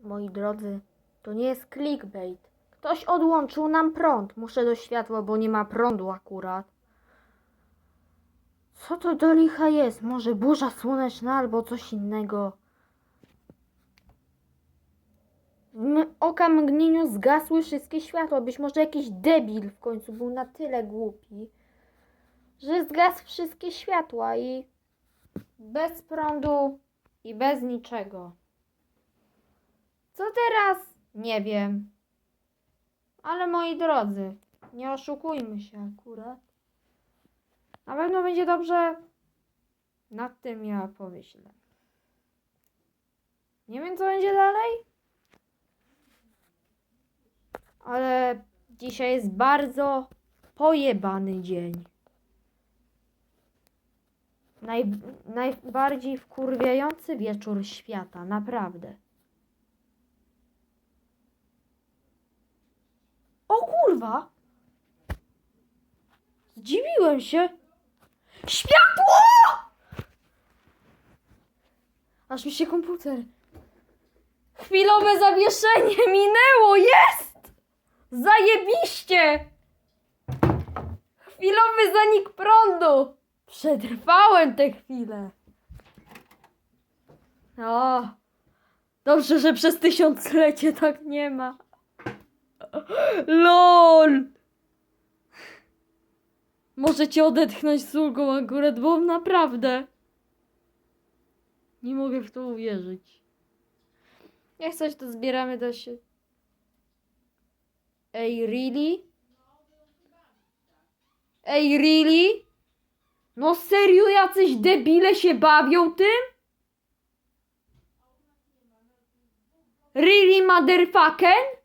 Moi drodzy, to nie jest clickbait. Ktoś odłączył nam prąd. Muszę do światła, bo nie ma prądu akurat. Co to do licha jest? Może burza słoneczna albo coś innego. W oka mgnieniu zgasły wszystkie światła. Być może jakiś debil w końcu był na tyle głupi, że zgasł wszystkie światła i bez prądu i bez niczego. Co teraz? Nie wiem. Ale moi drodzy, nie oszukujmy się akurat. Na pewno będzie dobrze. Nad tym ja pomyślę. Nie wiem, co będzie dalej. Ale dzisiaj jest bardzo pojebany dzień. Naj, najbardziej wkurwiający wieczór świata, naprawdę. O kurwa! Zdziwiłem się. Światło! Aż mi się komputer. Chwilowe zawieszenie minęło, jest! Zajebiście! Chwilowy zanik prądu. Przetrwałem tę chwilę. O, dobrze, że przez tysiąclecie tak nie ma. LOL! Możecie odetchnąć z ulgą akurat, bo naprawdę nie mogę w to uwierzyć. Jak coś to zbieramy do się. Ej, really? Ej, really? No serio, jacyś debile się bawią tym? Really, motherfucker?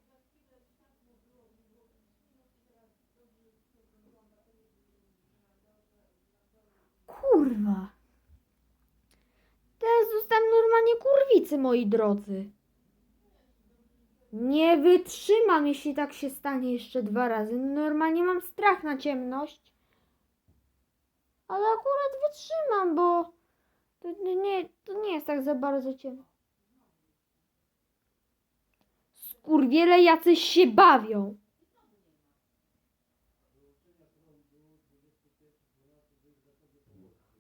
Kurwa. Teraz zostanę normalnie kurwicy, moi drodzy. Nie wytrzymam, jeśli tak się stanie jeszcze dwa razy. Normalnie mam strach na ciemność. Ale akurat wytrzymam, bo to nie- nie, to nie jest tak za bardzo ciemno. Skurwiele jacyś się bawią.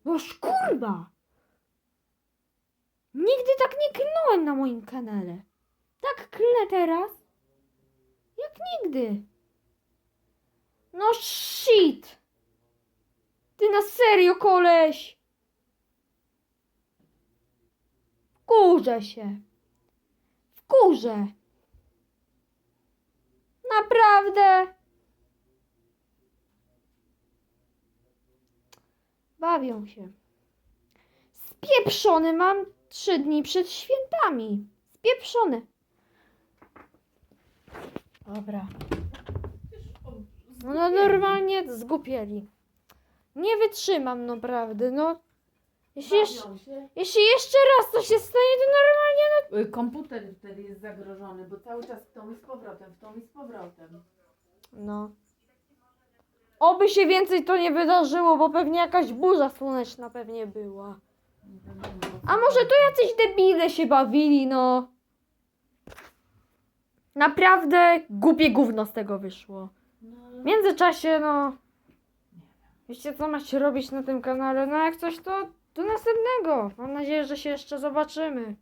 Noż kurwa! Nigdy tak nie klnąłem na moim kanale. Tak klnę teraz? Jak nigdy. No shit! Ty na serio, koleś! Wkurzę się. Wkurzę. Naprawdę. Bawią się. Spieprzony mam trzy dni przed świętami. Spieprzony. Dobra. No normalnie zgupieli. Nie wytrzymam naprawdę, no. Jeśli, jeszcze, Bawią się. jeśli jeszcze raz to się stanie, to normalnie Y, Komputer wtedy jest zagrożony, bo cały czas w tą i z powrotem, w tą i z powrotem. no. Oby się więcej to nie wydarzyło, bo pewnie jakaś burza słoneczna pewnie była. A może to jacyś debile się bawili, no. Naprawdę głupie gówno z tego wyszło. W międzyczasie, no. Wiecie, co macie robić na tym kanale? No jak coś, to do następnego. Mam nadzieję, że się jeszcze zobaczymy.